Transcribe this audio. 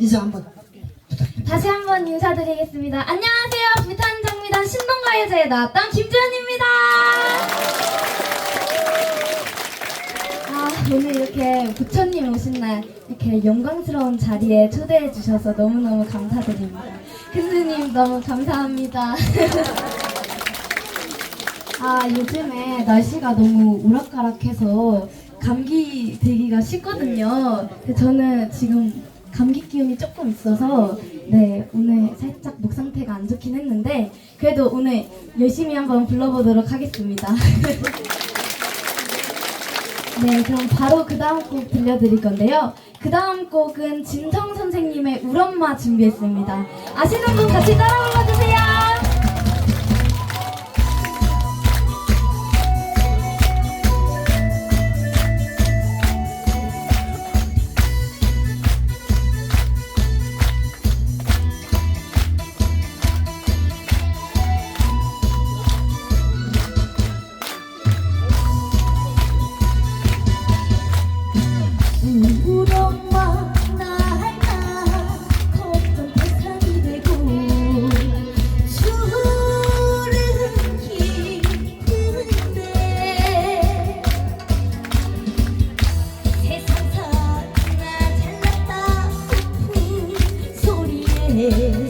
인사 한번 다시 한번 인사드리겠습니다. 안녕하세요. 부탄장미단 신동가요제에 나왔던 김주현입니다. 아, 오늘 이렇게 부처님 오신 날 이렇게 영광스러운 자리에 초대해 주셔서 너무너무 감사드립니다. 교수님 너무 감사합니다. 아, 요즘에 날씨가 너무 우락가락해서 감기 들기가 쉽거든요. 저는 지금 감기 기운이 조금 있어서 네, 오늘 살짝 목 상태가 안 좋긴 했는데 그래도 오늘 열심히 한번 불러보도록 하겠습니다. 네, 그럼 바로 그 다음 곡 들려드릴 건데요. 그 다음 곡은 진성 선생님의 울엄마 준비했습니다. 아시는 분 같이 따라 불러주세요. day